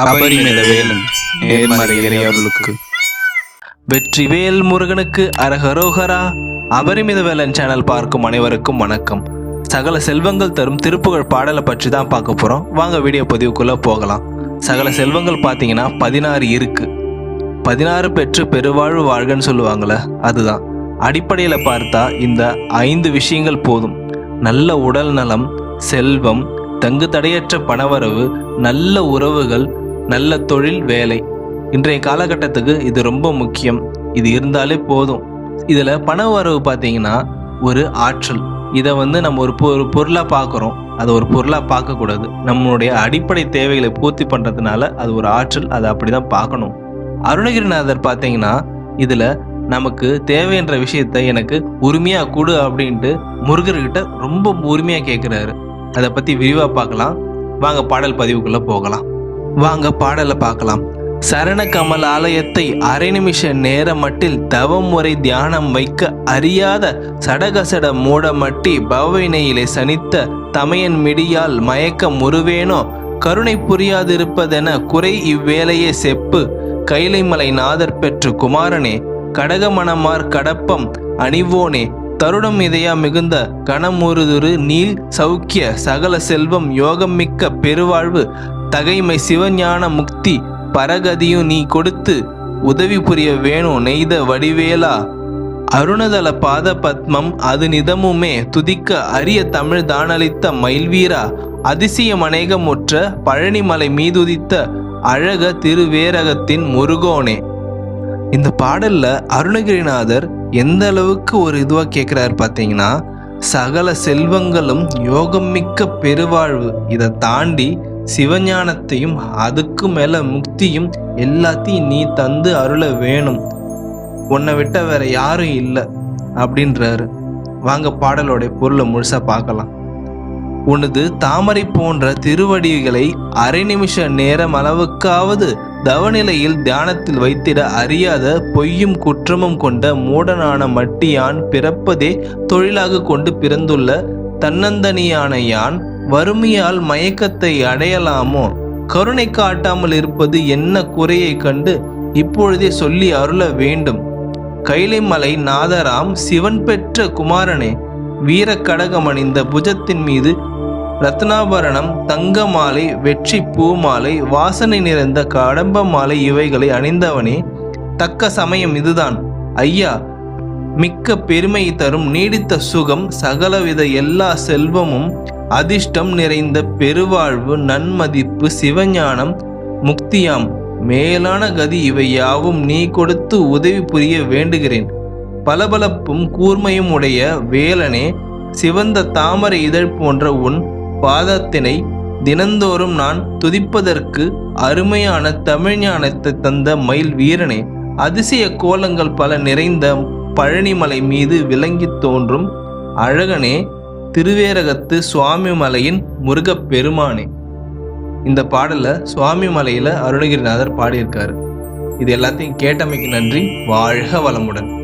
அபரிமித நேர்மறை இறையவர்களுக்கு வெற்றிவேல் முருகனுக்கு அரகரோகரா அபரிமித வேலன் சேனல் பார்க்கும் அனைவருக்கும் வணக்கம். சகல செல்வங்கள் தரும் திருப்புகழ் பாடலை பற்றி தான் பார்க்க போகிறோம் வாங்க வீடியோ பதிவுக்குள்ளே போகலாம். சகல செல்வங்கள் பார்த்தீங்கன்னா பதினாறு இருக்கு. பதினாறு பெற்று பெருவாழ்வு வாழ்கன்னு சொல்லுவாங்கள்ல அதுதான். அடிப்படையில் பார்த்தா இந்த ஐந்து விஷயங்கள் போதும். நல்ல உடல் நலம் செல்வம் தங்கு தடையற்ற பணவரவு நல்ல உறவுகள் நல்ல தொழில் வேலை. இன்றைய காலகட்டத்துக்கு இது ரொம்ப முக்கியம். இது இருந்தாலே போதும். இதில் பண வரவு பார்த்தீங்கன்னா ஒரு ஆற்றல். இதை வந்து நம்ம ஒரு பொ ஒரு பொருளாக பார்க்குறோம். அதை ஒரு பொருளாக பார்க்கக்கூடாது. நம்மளுடைய அடிப்படை தேவைகளை பூர்த்தி பண்ணுறதுனால அது ஒரு ஆற்றல். அதை அப்படி தான் பார்க்கணும். அருணகிரிநாதர் பார்த்தீங்கன்னா இதில் நமக்கு தேவைன்ற விஷயத்த எனக்கு உரிமையாக கொடு அப்படின்ட்டு முருகர்கிட்ட ரொம்ப உரிமையாக கேட்குறாரு அதை பற்றி விரிவாக பார்க்கலாம். வாங்க பாடல் பதிவுக்குள்ளே போகலாம். வாங்க பாடலை பார்க்கலாம். சரண கமல் ஆலயத்தை அரை நிமிஷ நேர மட்டில் தவம் முறை தியானம் வைக்க அறியாத சடகசட மூடமட்டி பவவினையிலே சனித்த தமையன் மிடியால் மயக்க முருவேனோ கருணை புரியாதிருப்பதென குறை இவ்வேளையே செப்பு. கைலைமலை நாதர் பெற்று குமாரனே கடகமணமார் கடப்பம் அணிவோனே? தருணம் இதயா மிகுந்த கணமுறுதுரு நீல் சௌக்கிய சகல செல்வம் யோகம் மிக்க பெருவாழ்வு தகைமை சிவஞான முக்தி பரகதியும் நீ கொடுத்து உதவி புரிய வேணும் நெய்த வடிவேலா. அருணதல பாத பத்மம் அது நிதமுமே துதிக்க அரிய தமிழ் தானளித்த மயில்வீரா. அதிசயம் அநேகமுற்ற பழனிமலை மீதுதித்த அழக திருவேரகத்தின் முருகோனே. இந்த பாடல்ல அருணகிரிநாதர் எந்த அளவுக்கு ஒரு இதுவா கேட்குறாரு பார்த்தீங்கன்னா சகல செல்வங்களும் யோகம் மிக்க பெருவாழ்வு. இதை தாண்டி சிவஞானத்தையும் அதுக்கு மேல முக்தியும் எல்லாத்தையும் நீ தந்து அருள வேணும். உன்னை விட்ட வேற யாரும் இல்லை அப்படின்றாரு. வாங்க பாடலோடைய பொருளை முழுசா பார்க்கலாம். உனது தாமரை போன்ற திருவடிகளை அரை நிமிஷ நேரம் அளவுக்காவது தவநிலையில் தியானத்தில் வைத்திட அறியாத பொய்யும் குற்றமும் கொண்ட மூடனான மட்டியான் பிறப்பதே தொழிலாக கொண்டு பிறந்துள்ள தன்னந்தனியான யான் வறுமையால் மயக்கத்தை அடையலாமோ? கருணை காட்டாமல் இருப்பது என்ன குறையை கண்டு இப்பொழுதே சொல்லி அருள வேண்டும். கைலைமலை நாதராம் சிவன் பெற்ற குமாரனே வீரக்கடகம் அணிந்த புஜத்தின் மீது ரத்னாபரணம் தங்க மாலை வெற்றி பூ மாலை வாசனை நிறைந்த கடம்ப மாலை இவைகளை அணிந்தவனே தக்க சமயம் இதுதான். ஐயா மிக்க பெருமை தரும் நீடித்த சுகம் சகலவித எல்லா செல்வமும் அதிர்ஷ்டம் நிறைந்த பெருவாழ்வு நன்மதிப்பு சிவஞானம் முக்தியாம். மேலான கதி இவை யாவும் நீ கொடுத்து உதவி புரிய வேண்டுகிறேன். பளபளப்பும் கூர்மையும் உடைய வேலனே சிவந்த தாமரை இதழ் போன்ற உன் பாதத்தினை தினந்தோறும் நான் துதிப்பதற்கு அருமையான தமிழ் ஞானத்தை தந்த மயில் வீரனே. அதிசய கோலங்கள் பல நிறைந்த பழனிமலை மீது விளங்கி தோன்றும் அழகனே திருவேரகத்து சுவாமி மலையின் முருகப் பெருமானே இந்த பாடலை சுவாமி மலையில் அருணகிரிநாதர் பாடியிருக்காரு. இது எல்லாத்தையும் கேட்டமைக்கு நன்றி. வாழ்க வளமுடன்.